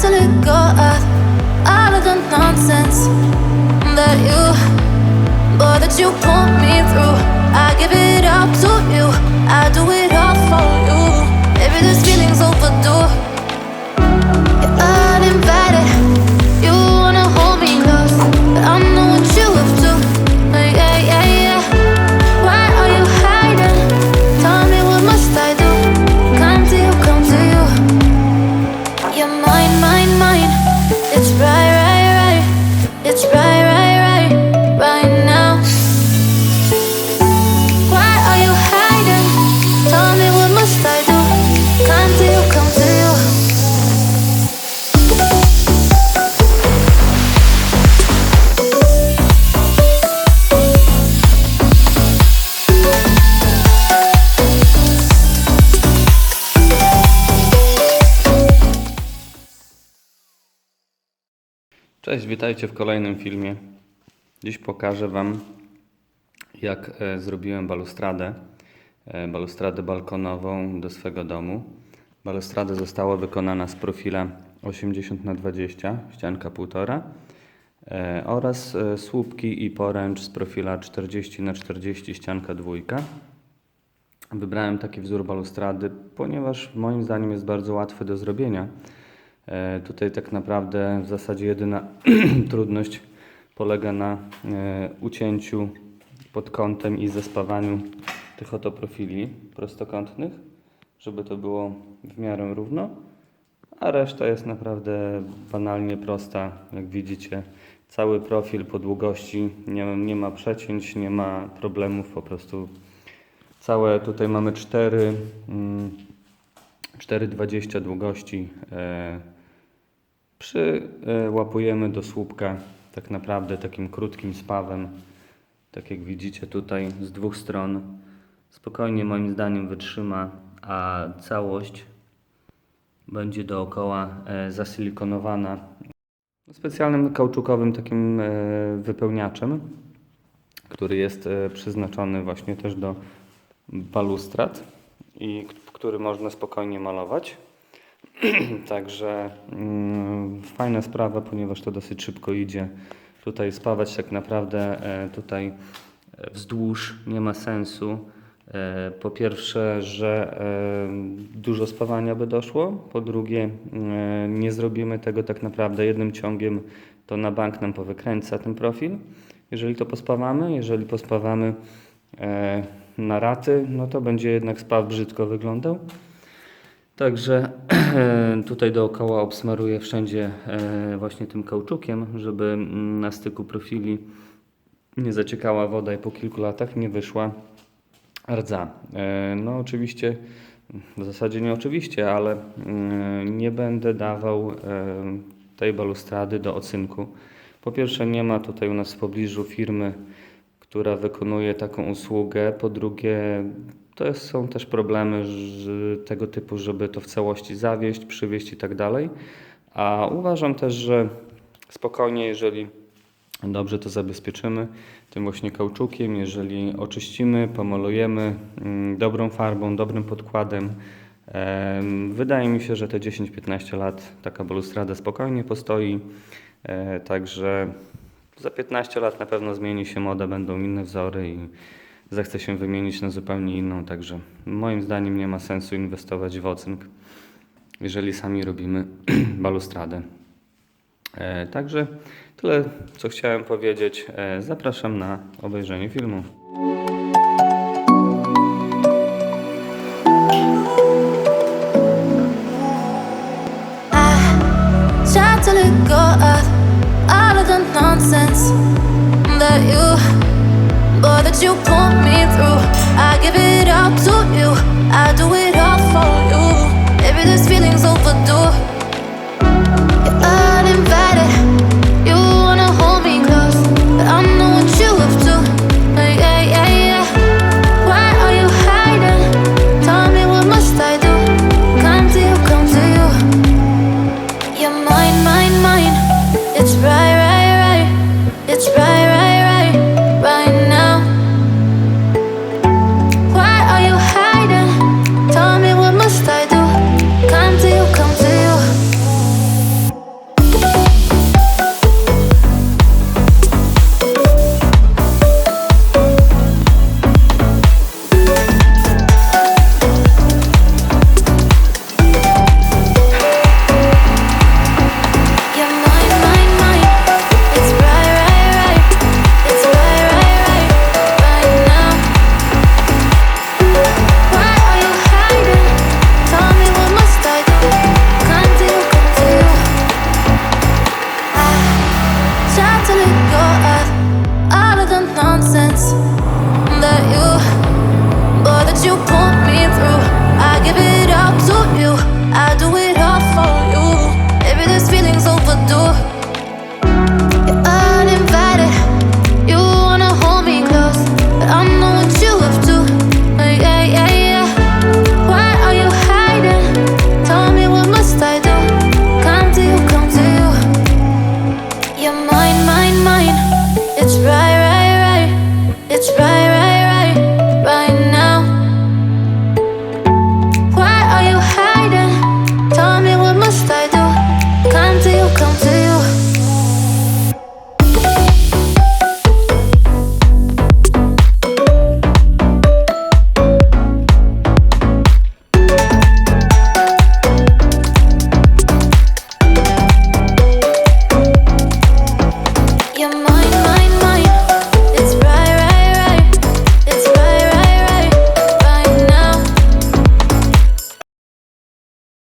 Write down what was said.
to let go of all of the nonsense that you, boy, that you put me through. I give it up to you. I do it all for you. Maybe this Witajcie w kolejnym filmie. Dziś pokażę Wam, jak e, zrobiłem balustradę, e, balustradę balkonową do swego domu. Balustrada została wykonana z profila 80 na 20 ścianka 1,5 e, oraz słupki i poręcz z profila 40 na 40 ścianka 2. Wybrałem taki wzór balustrady, ponieważ moim zdaniem jest bardzo łatwy do zrobienia. E, Tutaj tak naprawdę w zasadzie jedyna trudność polega na e, ucięciu pod kątem i zespawaniu tych oto profili prostokątnych, żeby to było w miarę równo, a reszta jest naprawdę banalnie prosta. Jak widzicie, cały profil po długości, nie, nie ma przecięć, nie ma problemów, po prostu całe tutaj mamy 4 mm, 4,20 długości. Przyłapujemy do słupka tak naprawdę takim krótkim spawem. Tak jak widzicie tutaj z dwóch stron. Spokojnie moim zdaniem wytrzyma, a całość będzie dookoła e, zasilikonowana specjalnym kauczukowym takim e, wypełniaczem, który jest e, przeznaczony właśnie też do balustrad i który można spokojnie malować. Także mm, fajna sprawa, ponieważ to dosyć szybko idzie. Tutaj spawać tak naprawdę e, tutaj e, wzdłuż nie ma sensu. E, Po pierwsze, że dużo spawania by doszło. Po drugie, nie zrobimy tego tak naprawdę jednym ciągiem, to na bank nam powykręca ten profil. Jeżeli to pospawamy, jeżeli pospawamy na raty, no to będzie jednak spaw brzydko wyglądał. Także tutaj dookoła obsmaruję wszędzie e, właśnie tym kauczukiem, żeby mm, na styku profili nie zaciekała woda i po kilku latach nie wyszła rdza. E, No oczywiście, w zasadzie nie oczywiście, ale mm, nie będę dawał e, tej balustrady do ocynku. Po pierwsze nie ma tutaj u nas w pobliżu firmy, która wykonuje taką usługę. Po drugie, to są też problemy tego typu, żeby to w całości zawieść, przywieźć i tak dalej. A uważam też, że spokojnie, jeżeli dobrze to zabezpieczymy tym właśnie kauczukiem. Jeżeli oczyścimy, pomalujemy mm, dobrą farbą, dobrym podkładem, em, wydaje mi się, że te 10-15 lat taka balustrada spokojnie postoi. E, Także za 15 lat na pewno zmieni się moda, będą inne wzory i zechce się wymienić na zupełnie inną. Także moim zdaniem nie ma sensu inwestować w ocynk, jeżeli sami robimy balustradę. E, Także tyle, co chciałem powiedzieć. E, Zapraszam na obejrzenie filmu. Go all of the nonsense that you, boy, that you put me through. I give it all to you. I do it all for you. Maybe this feeling's overdue.